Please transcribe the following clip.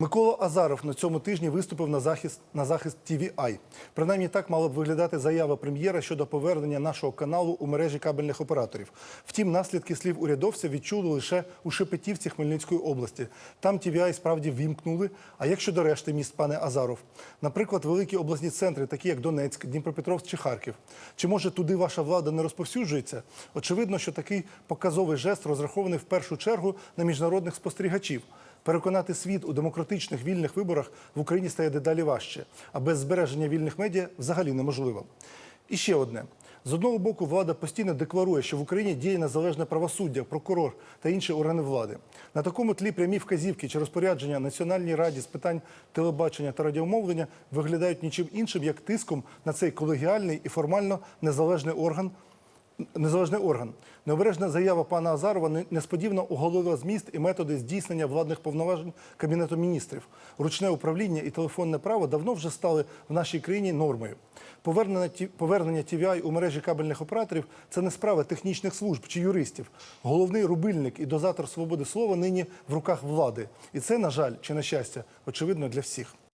Микола Азаров на цьому тижні виступив на захист на захист TVI. Принаймні так мала б виглядати заява прем'єра щодо повернення нашого каналу у мережі кабельних операторів. Втім, наслідки слів урядовця відчули лише у Шепетівці Хмельницької області. Там TVI справді вімкнули. А як щодо решти міст, пане Азаров? Наприклад, великі обласні центри, такі як Донецьк, Дніпропетровськ чи Харків. Чи може туди ваша влада не розповсюджується? Очевидно, що такий показовий жест розрахований в першу чергу на міжнародних спостерігачів. Переконати світ у демократичних вільних виборах в Україні стає дедалі важче, а без збереження вільних медіа взагалі неможливо. І ще одне. З одного боку, влада постійно декларує, що в Україні діє незалежне правосуддя, прокурор та інші органи влади. На такому тлі прямі вказівки чи розпорядження Національній раді з питань телебачення та радіомовлення виглядають нічим іншим, як тиском на цей колегіальний і формально незалежний орган, незалежний орган. Необережна заява пана Азарова несподівано оголила зміст і методи здійснення владних повноважень Кабінету міністрів. Ручне управління і телефонне право давно вже стали в нашій країні нормою. Повернення, TVI у мережі кабельних операторів це не справа технічних служб чи юристів. Головний рубильник і дозатор свободи слова нині в руках влади. І це, на жаль, чи на щастя, очевидно для всіх.